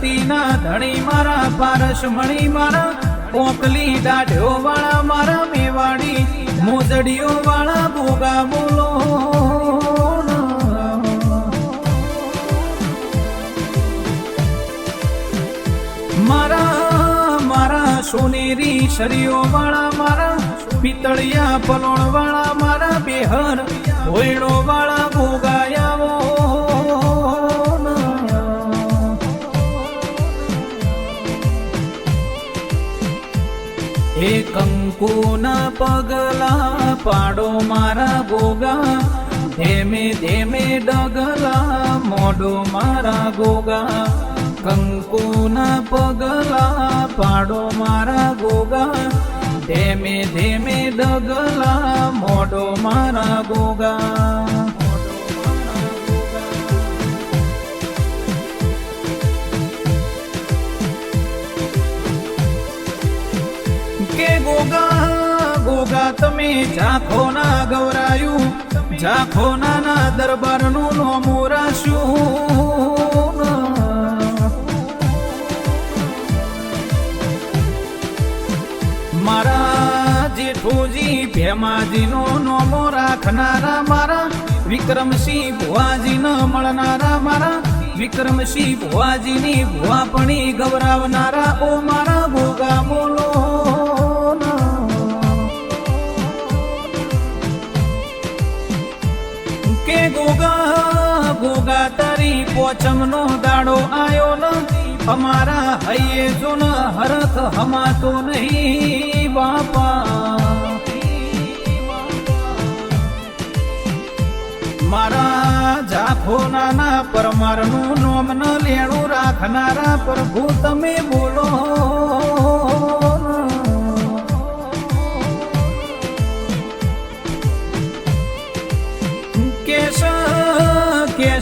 ધરતીના ધણી મારા પારસ મણી મારા, પોકલી દાઢ્યો વાળા મારા મેવાડી, મોજડીઓ વાળા ભોગા બોલો મારા મારા સોનેરી શરીઓ વાળા મારા, પિતળિયા પલોણ વાળા મારા, બેહર હોયડો વાળા ગોગાયાવો એ કંકુના પગલા પાડો મારા ગોગા. ધેમે ધેમે ડગલા મોડો મારા ગોગા. કંકુના પગલા પાડો મારા ગોગા. ધેમે ધેમે ડગલા મોડો મારા ગોગા. તમે ઝાખો ના ગવરાયું ઝાખો ના દરબારનું નોમું રાશ્યું મારા જેઠુજી ભેમાજીનો નોમો રાખનારા મારા, વિક્રમસિંહ ભુવાજી ન મળનારા મારા, વિક્રમસિંહ ભુવાજીની ભુવાપણી ગવરાવનારા ઓ મારા ભોગા બોલો પોચમનો દાડો આયો નથી. અમારા હૈયે જો હરખ હમાતો નહીં, બાપા. મારા જાખો નાના પરમારનું નોમ ન લેણું રાખનારા પ્રભુ, તમે બોલો.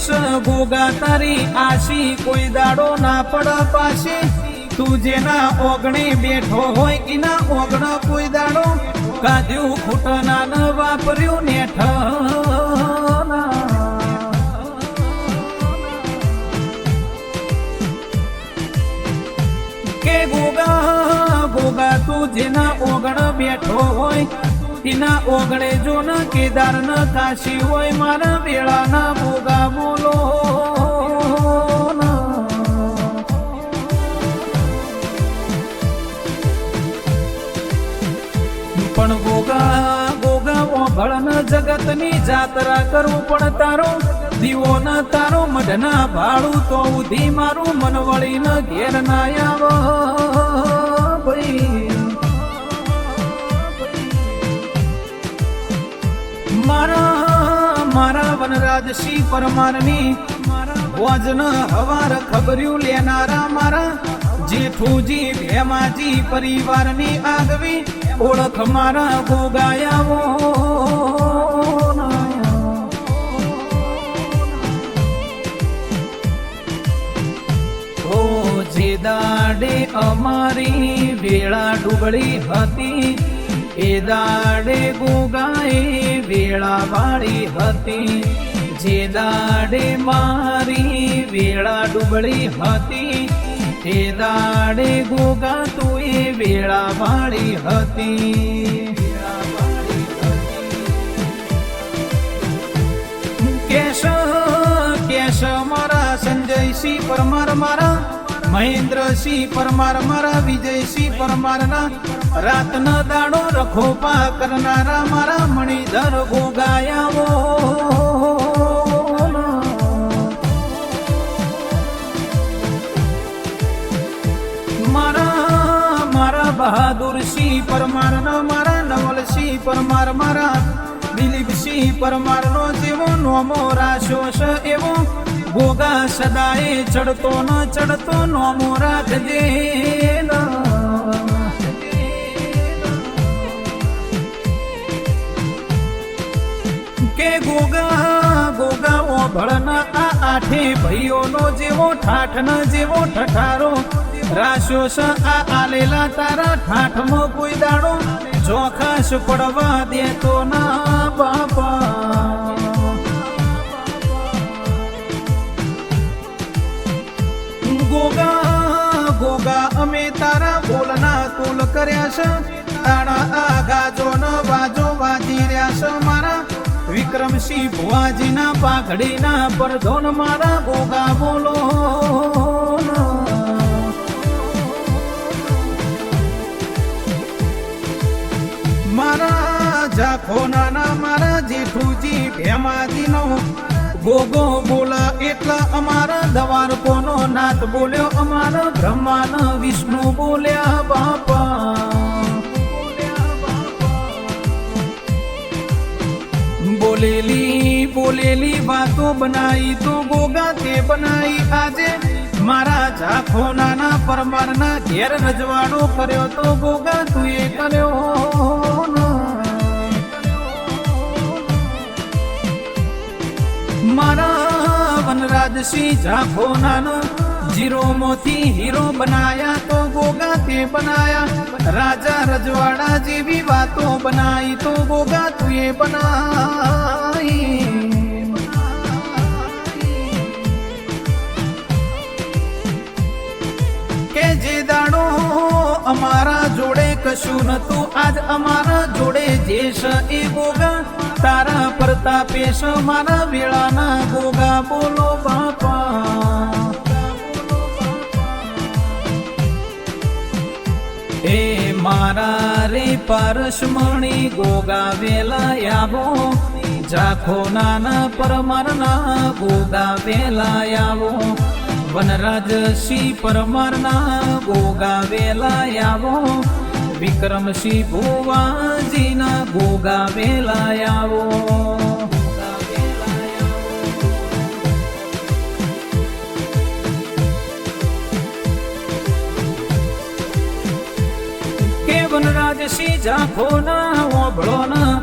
કેશ ગોગા તારી આશી, કોઈ દાડો ના પડ પાછી. તું જેના ઓગણે બેઠો હોય, એના ઓગણ કોઈ દાડો. કાધ્યું ખૂટના ન વાપર્યું નેઠ કે ગોગા જેના ઓગણ બેઠો હોય તેના ઓગણે જો ન કેદાર ન કાશી હોય, મારા વેળા ના ગોગા બોલો પણ ગોગા ગોગા ઓભળન જગતની જાત્રા કરું પણ તારો દીવો ન, તારો મઢના ભાડું તો ઉધી મારું મન વળી ન ઘેર ના આવો. ભાઈ મારા મારા વનરાજસિંહ પરમારની વજન હવાર ખબર્યું લેનારા મારા. જેઠુજી, ભેમાજી પરિવારની આગવી ઓળખ મારા ગોગાયાવો ઓ જે દાડે અમારી વેળા ડુબળી હતી, એ દાડે ગોગાએ વેળા વાળી હતી. જે દાડે મારી વેળા ડુબળી હતી. તે દાડે ગોગા તું વેળા વાળી હતી. કેશ કેશ મારા, સંજયસિંહ પરમાર મારા, મહેન્દ્રસિંહ પરમાર મારા, વિજયસિંહ પરમારના રાતનો દાડો રખોપા કરનારા મારા મણિધર ગોગાયાવો મારા મારા બહાદુરસિંહ પરમારના મારા નવલસિંહ પરમાર, મારા દિલીપસિંહ પરમારનો જેવો નોમો રાશોષ એવો ગોગા સદાય ચડતો ન, ચડતો નોમો રાખજે કે ગોગા ગોગા ઓભળના આ આઠે ભાઈઓનો જેવો ઠાઠ ન જેવો ઠઠારો. રાશો આ આલેલા તારા ઠાઠમો કોઈ દાડો. ચોખાશ પડવા દેતો ના, બાપા. ગોગા ગોગા, અમે તારા બોલના કુલ કર્યા છે તારા આ ગાજો ન વાજો વાજી રહ્યા છે મારા. વિક્રમસિંહ ભુવાજીના પાઘડીના પરધોન મારા ગોગા બોલો. મારા ઝાખો નાના, મારા જેઠુજી ભેમાજીનો ગોગો બોલા એટલા અમારા દવાર નાથ બોલ્યો, અમારા બ્રહ્માન વિષ્ણુ બોલ્યા બાપા. બોલેલી બોલેલી વાતો બનાવી તો ગોગા તે બનાવી આજે મારા જાખો નાના પરમારના ઘેર રજવાડો કર્યો તો ગોગા તું એ કર્યો મારા વનરાજસિંહ જાખો નાનો જીરો મોથી હીરો બનાયા તો ગોગા તે બનાયા. રાજા રજવાડા જેવી વાતો બનાવી તો ગોગા તુએ એ કે જે દાડો અમારા જોડે કશું નતું, આજ અમારા જોડે જે છે એ ગોગા. તારા પ્રતાપે છે મારા વેળાના ગોગા, બોલો બાપા. એ મારા રે પારસમણી ગોગા વેલા આવો. જાખો નાના પરમારના ગોગા વેલા આવો. વનરાજ સિંહ પરમારના ગોગા વેલા આવો. વિક્રમસિંહ ભુવાજીના ગોગા વેલા આવો. વનરાજ જાખો ના ઓભળો ના.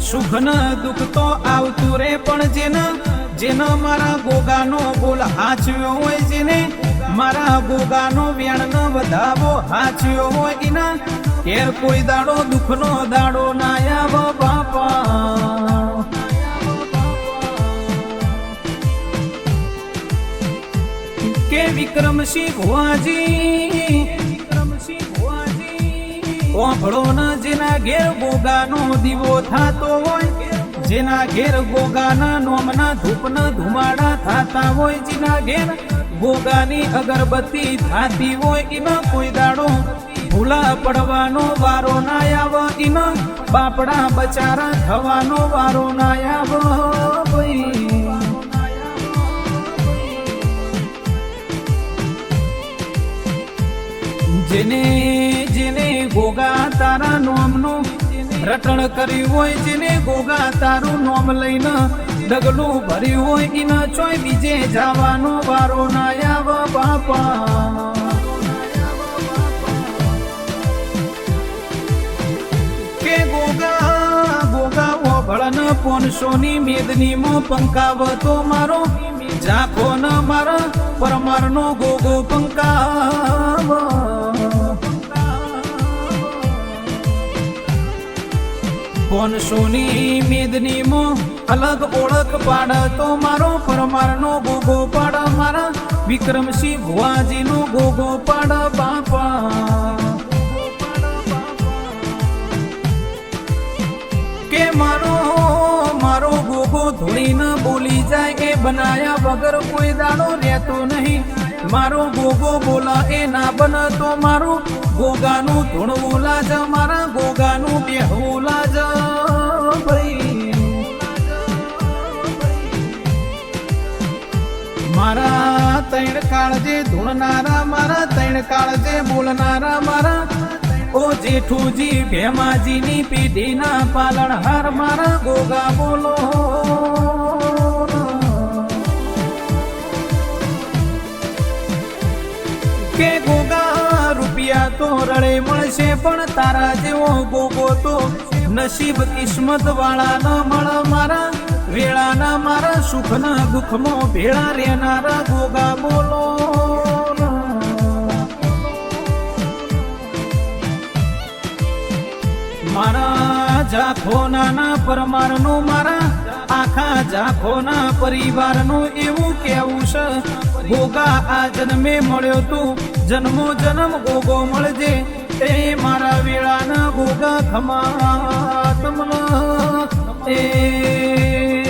સુખ ના દુઃખ તો આવતું રે પણ જેના જેના મારા ગોગાનો બોલ હાચ્યો હોય જેને, મારા ગોગાનો વ્યાણ ન વધાવો હાચ્યો હોય એના. ઘેર કોઈ દાડો દુઃખનો દાડો ના આવો બાપા. કે વિક્રમસિંહ ભુવાજી ઓભળો ન જેના ઘેર ગોગાનો દીવો થતો હોય, જેના ઘેર ગોગાના નોમના ધૂપના ધુમાડા થતા હોય, જેના ઘેર ગોગાની અગરબત્તી થાતી હોય એના કોઈ દાડો ભૂલા પડવાનો વારો ના આવ એના બાપડા બચારા થવાનો વારો ના આવ. જેને જેને ગોગા તારા નોમનું રટણ કર્યું હોય, જેને ગોગા તારું નોમ લઈને ડગલું ભર્યું હોય એના ચોય બીજે જવાનો વારો ના આવ બાપા. કે ગોગા ગોગા ઓભળન પોનસોની મેદની મો પંકાવતો મારો ઝાખો ન મારા, પરમારનો ગોગો પંકાવ પોનસોની મેદની મો, અલગ ઓળખ પાડ તો મારો પરમારનો ગોગો પાડ, મારા વિક્રમસિંહ ભુવાજીનો ગોગો પાડ, બાપા. કે મારો મારો ગોગો ધોળી ન બોલી જાય કે બનાયા વગર કોઈ દાડો રહેતો નહીં. મારો ગોગો બોલા, એ ના બન તો મારું. ગોગાનું ધૂણવું લાજ, મારા ગોગાનું બેહવું લાજ. ભાઈ મારા તૈણ કાળજે ધૂણનારા, મારા તૈણ કાળજે બોલનારા, મારા. ઓ જેઠુજી, ભેમાજીની પેઢીના પાલણહાર, મારા ગોગા બોલો. કે ગોગા, રૂપિયા તો રળે મળશે, પણ તારા જેવો ગોગો તો નસીબ કિસ્મત વાળા ન મળે મારા, વેળાના મારા, સુખના દુઃખમાં ભેળા રહેનારા ગોગા બોલો મારા જાખો નાના પરમારનો મારા આખા જાખોના પરિવારનું એવું કેવું છે. ભોગા આ જન્મે મળ્યો તું, જન્મો જન્મ ગોગો મળજે. એ મારા વેળાના ગોગા ખમા તમન એ